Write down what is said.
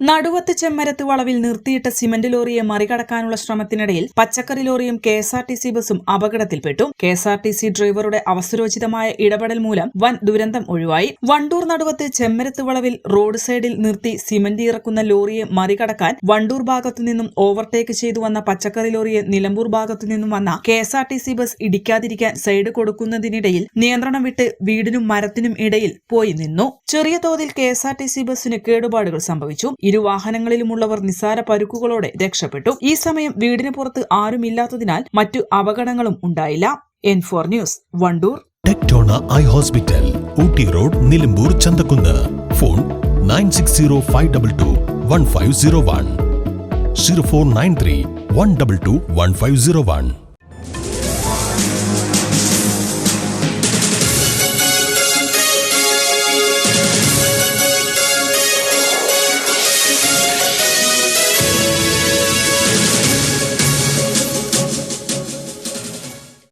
നടുവത്ത് ചെമ്മരത്ത് വളവിൽ നിർത്തിയിട്ട സിമന്റ് ലോറിയെ മറികടക്കാനുള്ള ശ്രമത്തിനിടയിൽ പച്ചക്കറി ലോറിയും K S R T C ബസും അപകടത്തിൽപ്പെട്ടു. K S R T C ഡ്രൈവറുടെ അവസരോചിതമായ ഇടപെടൽ മൂലം വൻ ദുരന്തം ഒഴിവായി. വണ്ടൂർ നടുവത്ത് ചെമ്മരത്ത് വളവിൽ റോഡ് സൈഡിൽ നിർത്തി സിമന്റ് ഇറക്കുന്ന ലോറിയെ മറികടക്കാൻ വണ്ടൂർ ഭാഗത്തു നിന്നും ഓവർടേക്ക് ചെയ്തു വന്ന പച്ചക്കറി ലോറിയെ നിലമ്പൂർ ഭാഗത്തു നിന്നും വന്ന K S R T C bus ഇടിക്കാതിരിക്കാൻ side കൊടുക്കുന്നതിനിടയിൽ നിയന്ത്രണം വിട്ട് വീടിനും മരത്തിനും ഇടയിൽ പോയി നിന്നു. ചെറിയ തോതിൽ K S R T C ബസ്സിന് കേടുപാടുകൾ സംഭവിച്ചു. ഇരു വാഹനങ്ങളിലുമുള്ളവർ നിസ്സാര പരുക്കുകളോടെ രക്ഷപ്പെട്ടു. ഈ സമയം വീടിന് പുറത്ത് ആരുമില്ലാത്തതിനാൽ മറ്റു അപകടങ്ങളും ഉണ്ടായില്ല. N four news Wandoor. Tectona eye hospital Ooty road Nilambur Chanthakkunnu. Phone nine six zero five double two one five zero one. Zero four nine three one double two one five zero one.